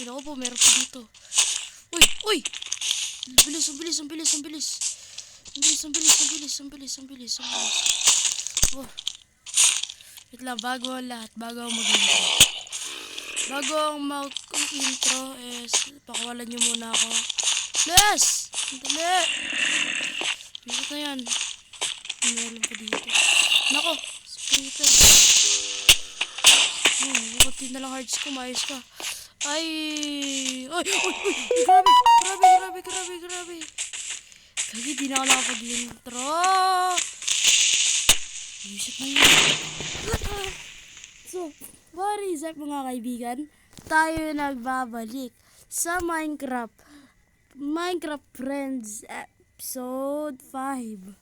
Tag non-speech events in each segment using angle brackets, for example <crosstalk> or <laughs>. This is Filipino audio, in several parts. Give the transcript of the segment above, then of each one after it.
Ay, naku po, meron pa dito. Uy, uy! Ang bilis, ang bilis, ang bilis, ang bilis. Ang bilis, ang bilis, ang bilis, ang bilis, ang bilis, ang bilis. Oh. Wait lang, bago ang lahat, bago ang mag-intro. Bago ang mag-intro is, pakawalan nyo muna ako. Yes! Dali! Bisit na yan. Meron pa dito. Nako, splitter. Hmm, buti na lang hearts ko, maayos ka. Ay! Ay! Uy! Uy! Grabe! Grabe! Grabe! Grabe! Grabe! Kagi, di na ako nakapag-intro. Bisit na yun. So, what is up mga kaibigan? Tayo nagbabalik sa Minecraft. Minecraft Friends Episode 5.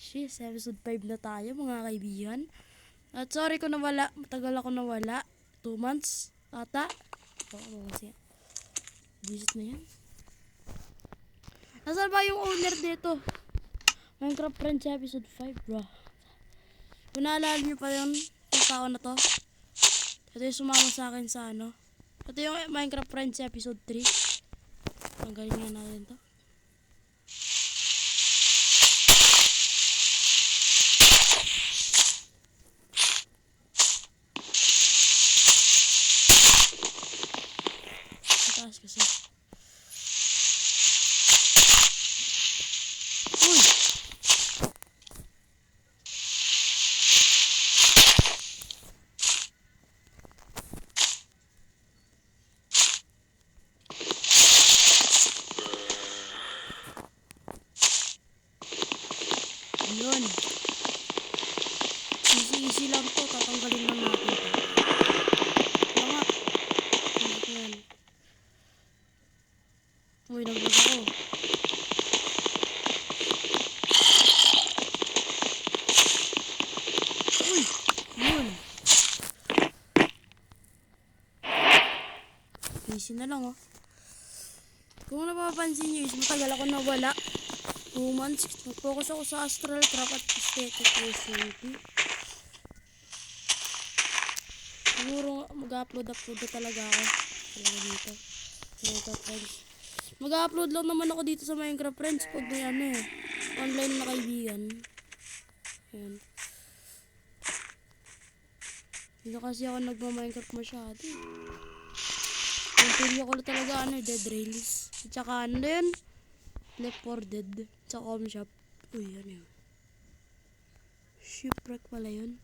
Sheesh, episode 5 na tayo mga kaibigan. At sorry ko nawala, matagal ako nawala. 2 months ata. Oo, kasi visit na yan. Nasaan ba yung owner dito? Minecraft Friends Episode 5, bro. Kung naalala niyo pa yun, yung tao na to. Ito yung sumama sa akin sa ano. Ito yung Minecraft Friends Episode 3. Tanggalin nga natin to. Ang taas kasi. Uy! Yun. Easy easy lang to. Tatanggalin lang natin to. Tama. Ano ko yan? Uy, naglag ako. Uy! Yun. Easy na lang oh. Kung napapansin nyo is matagal ako nawala. Two months. Nag-focus ako sa astral crop at aesthetic recently. Siguro mag-upload-upload na talaga ako. Talaga dito. Minecraft friends. Mag-upload lang naman ako dito sa Minecraft friends pag may ano eh. Online na kaibigan. Ayan. Hindi kasi ako nagma-Minecraft masyado. Pili ko talaga ano Dead Rails. At saka ano yun? Left 4 Dead. Sa com shop. Uy, ano yun? Shipwreck pala yun.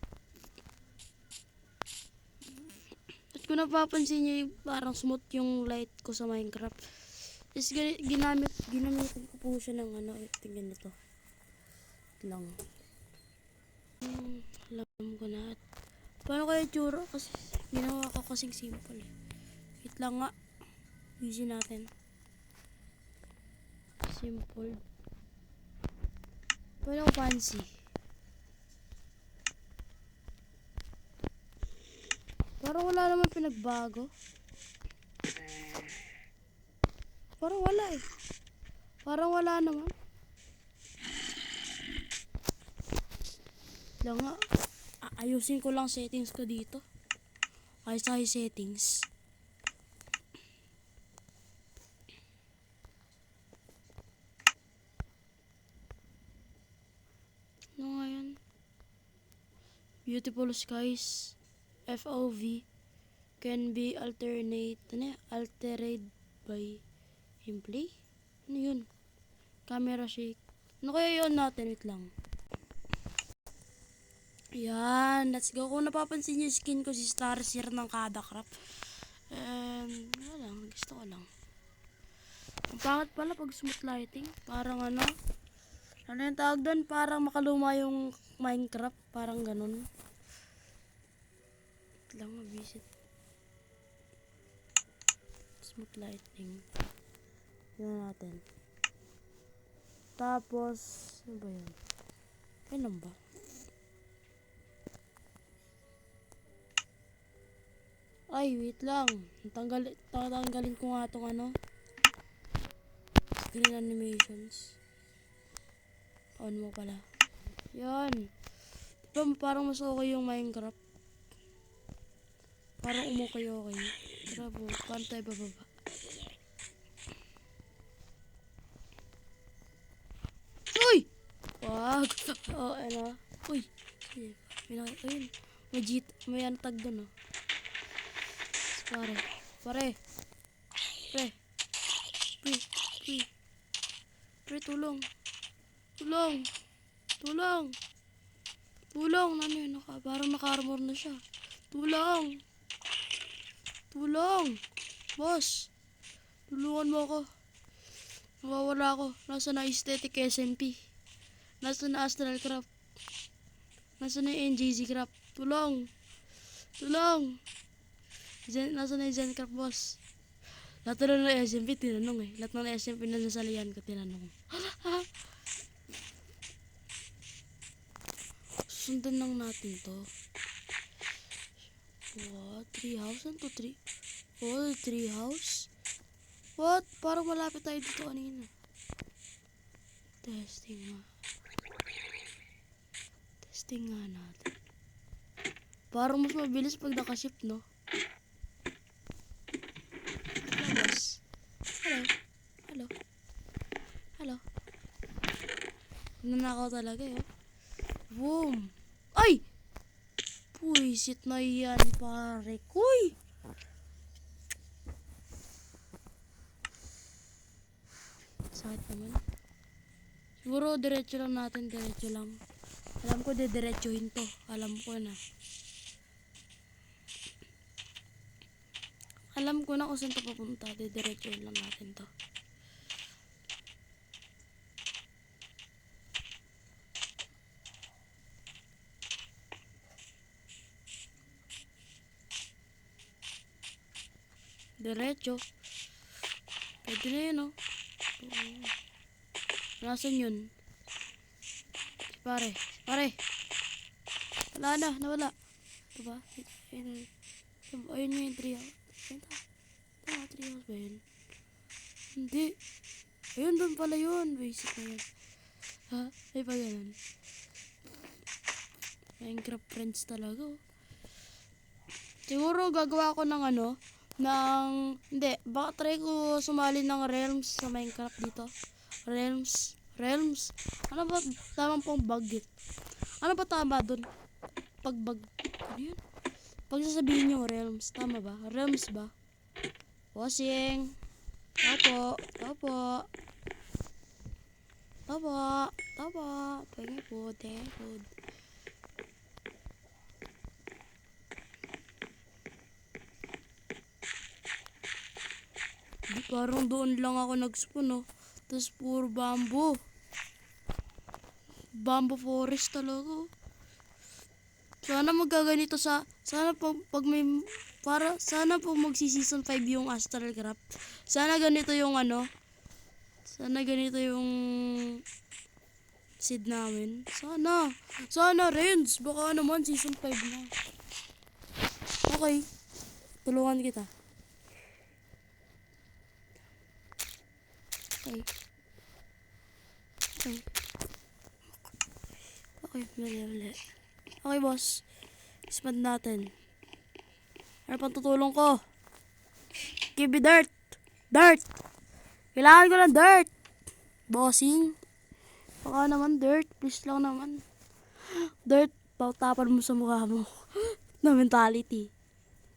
At kung napapansin nyo, parang smooth yung light ko sa Minecraft. Is ginamit, ginamit ko po siya ng ano, eh, tingnan nito. Lang. Hmm, alam ko na. Paano kaya tsura? Kasi ginawa ko kasing simple eh. Wait lang nga. Easy natin. Simple. Ko fancy? Parang wala naman pinagbago. Parang wala eh. Parang wala naman. Lang nga. Ayusin ko lang settings ko dito. Ayos sa settings. Ano nga yan? Beautiful skies. FOV can be alternate ano, altered by gameplay. Ano yun? Camera shake. Ano kaya yun natin? Wait lang. Yan, let's go. Kung napapansin niyo skin ko si Star Seer ng Kada Craft. And, wala lang, gusto ko lang. Ang pangit pala pag smooth lighting. Parang ano, ano yung tawag doon? Parang makaluma yung Minecraft. Parang ganun. Wait lang, mabisit. Smooth lighting. Yun natin. Tapos, ano ba yun? Yan lang ba? Ay, wait lang. Tanggal, tatanggalin ko nga itong ano. Screen animations. On mo pala. Yan. Diba parang mas okay yung Minecraft? Parang umukay okay. Tara po, paano tayo bababa? Uy! Wag! <laughs> Oh, ano? Uy! Ay, May nakita, ayun. May jeet, may antag doon, oh. Pare. Pare. Pre. Pre. Pre. Pre, tulong. Tulong. Tulong. Tulong. Ano yun? Naka, parang naka-armor na siya. Tulong. Tulong. Boss. Tulungan mo ako. Nawawala ako. Nasa na aesthetic SNP. Nasa na astral craft. Nasa na NJZ craft. Tulong. Tulong. Zen, nasa na Zen craft boss? Lahat na ng SMP tinanong eh. Lahat ng SMP na nasalihan ko tinanong. Sundan lang natin to. What? Tree house? Ano to? Tree? Oh, tree house? What? Parang malapit tayo dito kanina. Testing nga. Testing nga natin. Parang mas mabilis pag nakaship, no? Hello. Hello. Hello. Hello. Nanakaw talaga, eh. Boom. Ay! Puisit na yan, pare. Kuy! Sakit naman. Siguro, diretso lang natin. Diretso lang. Alam ko, didiretsuhin to. Alam ko na. Alam ko na kung saan to papunta. Didiretsuhin lang natin to. Diretso. Pwede na yun, oh. Nasaan yun? Pare. Pare. Wala na. Nawala. Ito ba? Ayun. Ayun yung tree house. Ayun ta. Tama, tree house ba yun? Hindi. Ayun, doon pala yun. Basic na yun. Ha? Ay pa ganun. Minecraft friends talaga, oh. Siguro gagawa ko ng ano, ng, hindi, baka try ko sumali ng realms sa Minecraft dito. Realms, realms. Ano ba tamang pong bagit? Ano ba tama doon? Pagbag, ano yun? Pag sasabihin nyo realms, tama ba? Realms ba? Opo, opo. Opo, opo. Thank you po, you po. Parang doon lang ako nag-spawn, no? Tapos puro bamboo. Bamboo forest talaga. oh. Sana magaganito sa... Sana pag, pag may... Para, sana pag magsi-season 5 yung Astral Craft. Sana ganito yung ano. Sana ganito yung... Seed namin. Sana. Sana, Renz. Baka naman season 5 na. Okay. Tulungan kita. Okay. Okay. Okay, mali mali. Okay, boss. Expand natin. Ano pang tutulong ko? Give me dirt. Dirt. Kailangan ko ng dirt. Bossing. Baka naman dirt. Please lang naman. Dirt. Pautapan mo sa mukha mo. <gasps> na mentality.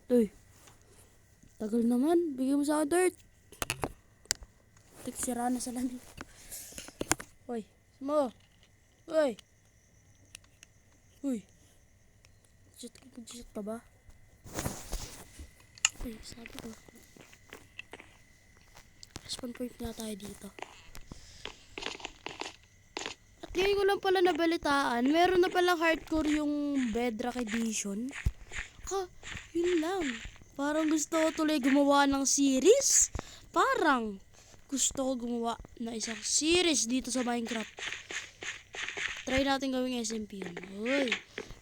Uy. Tagal naman. Bigyan mo sa dirt. Tigsira na sa lamig. Uy, mo. Uy. Uy. Shit mag-shit ka ba? Uy, sabi ko. Respawn point nga tayo dito. At ngayon ko lang pala nabalitaan, meron na palang hardcore yung Bedrock Edition. Ka, yun lang. Parang gusto ko tuloy gumawa ng series. Parang gusto ko gumawa na isang series dito sa Minecraft. Try natin gawing SMP yun. Uy.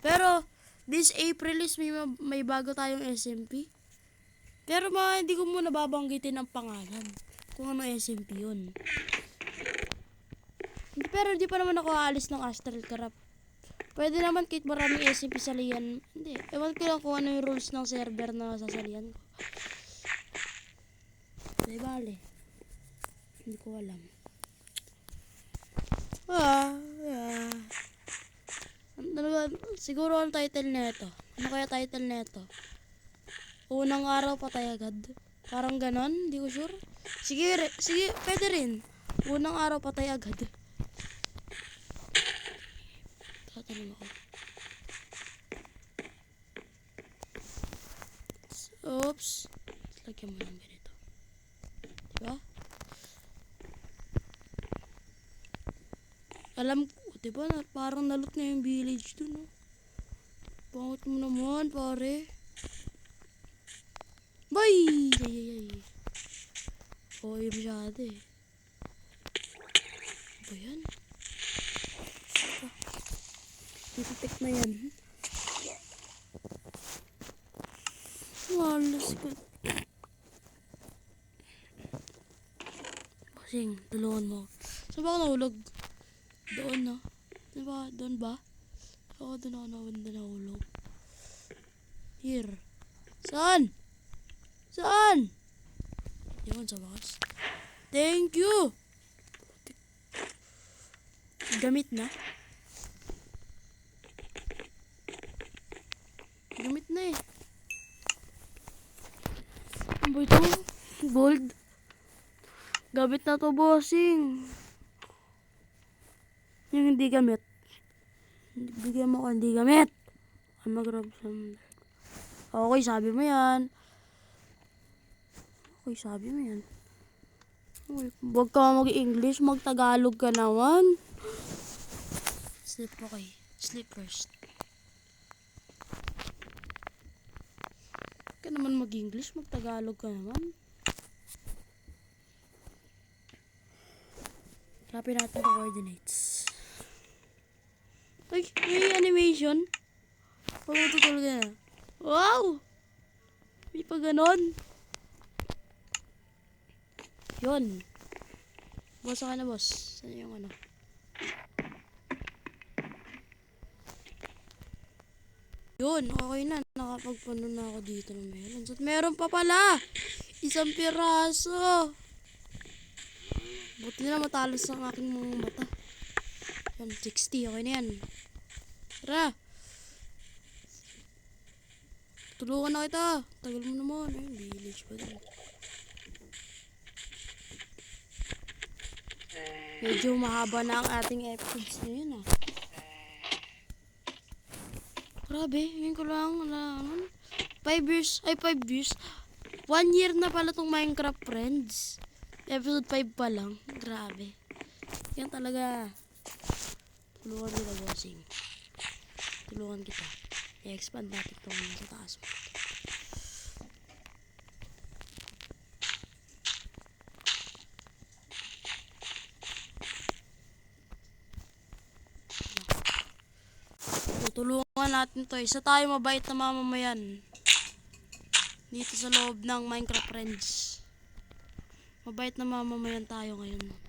Pero, this April is may, may bago tayong SMP. Pero mga hindi ko muna babanggitin ang pangalan. Kung ano SMP yun. Pero hindi pa naman ako aalis ng Astral Craft. Pwede naman kahit maraming SMP salihan. Hindi. Ewan ko lang kung ano yung rules ng server na sasalihan ko. Di bale. Hindi ko alam. Ah, ah. Ano? Siguro ang title nito. Ano kaya title nito? Unang araw patay agad. Parang ganon, hindi ko sure. Sige, re- sige, pwede rin. Unang araw patay agad. Tatanong ako. Oops. Lagyan mo ng ganito. Diba? Alam ko, diba, na, parang nalot na yung village dun, no? Pangit mo naman, pare. Bay! Ay, ay, ay. Oo, yung masyado eh. Ano ba yan? Titik na yan. Walas ko. Kasing, tulungan mo. Saan ba ako nahulog? Doon na. Diba? Doon ba? Oo, doon ako na nahulog. Here. Saan? Saan? Yun, sa bakas. Thank you! Gamit na. Gamit na eh. Ano ba ito? Gold. Gamit na to, bossing. Yung hindi gamit. Bigyan mo ko hindi gamit. I'm mag-grab some. Okay, sabi mo yan. Okay, sabi mo yan. Huwag ka mag-English, mag-Tagalog ka naman. Sleep, okay. Sleep first. Huwag ka naman mag-English, mag-Tagalog ka naman. Copy natin ang coordinates. Ay, may animation. Pamuto talaga na. Wow! May pa ganon. Yun. Boss ka na, boss. Saan yung ano? Yun, okay na. Nakapagpuno na ako dito ng melons. At meron pa pala! Isang piraso! Buti na matalas ang aking mga mata. Yan, 60. Okay na yan. Tara! Tulungan na kita. Tagal mo naman. Ayun, village pa din. Medyo mahaba na ang ating episodes ngayon ah. Grabe, ngayon ko lang, naman. 5 years, ay 5 years. 1 year na pala tong Minecraft Friends. Episode 5 pa lang. Grabe. Yan talaga. Tulungan kita, bossing. Tulungan kita. I-expand natin itong sa taas mo. Tutulungan natin to. Isa tayo mabait na mamamayan. Dito sa loob ng Minecraft Friends. Mabait na mamamayan tayo ngayon.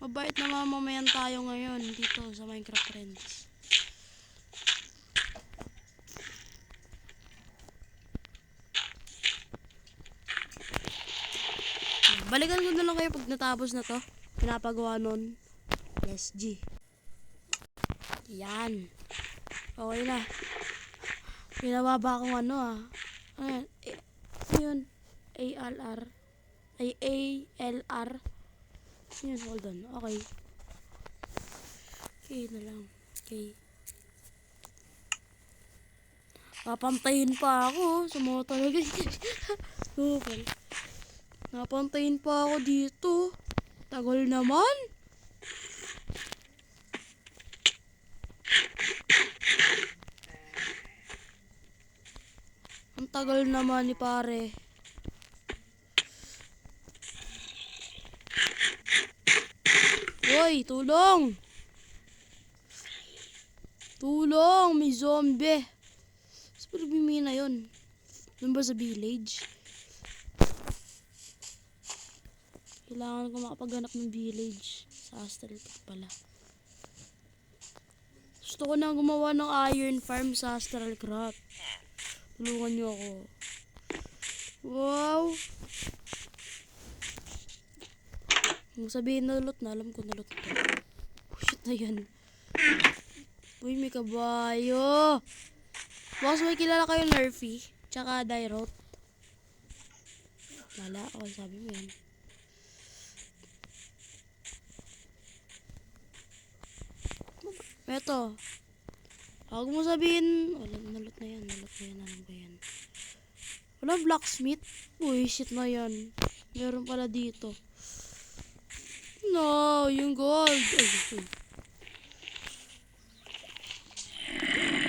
Mabait na mamamayan tayo ngayon dito sa Minecraft Friends. Balikan ko na lang kayo pag natapos na to. Pinapagawa nun. Yes, G. Yan. Okay na. Ginawa ba akong ano ah? Ano yan? Eh, ano yun? A-L-R. Ay, A-L-R. Yun, hold on. Okay. Okay na lang. Okay. Papantayin pa ako sa mga talaga. <laughs> Super. Napantayin pa ako dito. Tagal naman. Ang tagal naman ni pare. Hoy, tulong! Tulong! May zombie! Sa na yun? Doon ba sa village? Kailangan ko makapaganap ng village. Sa Astral Tech pala. Gusto ko na gumawa ng iron farm sa Astral Craft. Tulungan niyo ako. Wow! Kung sabihin na lot na, alam ko na lot to. Oh, shit na yan. Uy, may kabayo. Boss, may kilala kayo Nerfy? Tsaka Dyrot? Wala. Okay, sabi mo yan. Eto. Huwag mo sabihin. Wala, nalot na yan. Nalot na yan. Ano ba yan? Wala blacksmith. Uy, shit na yan. Meron pala dito. No, yung gold.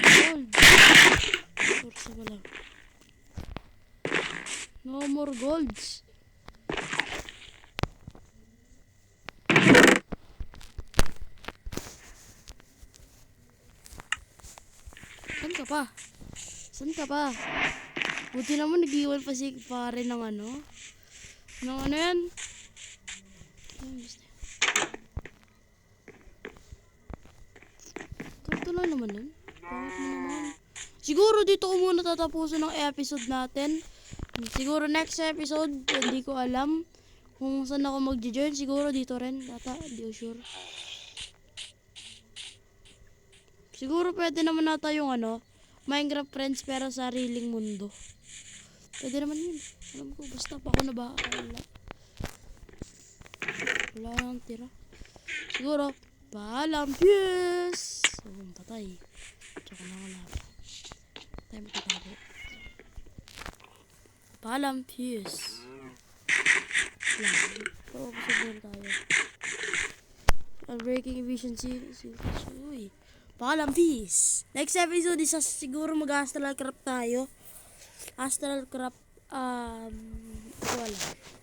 Gold. Forza pala. No more golds. Saan ka pa? Saan ka pa? Buti naman nag-iwan pa si pare ng ano. Ng ano yan? Ano lang naman yun. Bakit mo naman? Siguro dito ko muna tatapusin ng episode natin. Siguro next episode, hindi ko alam kung saan ako mag-join. Siguro dito rin. Data, hindi ko sure. Siguro pwede naman nata yung ano, Minecraft Friends pero sariling mundo. Pwede naman yun. Alam ko, basta pa ako na ba? Wala. Wala nang tira. Siguro, paalam. Yes! So, patay. Tsaka na wala. Tayo magtatago. Paalam. Yes. Wala. Pero siguro tayo. Unbreaking efficiency. Uy. Paalam, peace. Next episode, isa siguro mag-astral craft tayo. Astral craft, um, wala.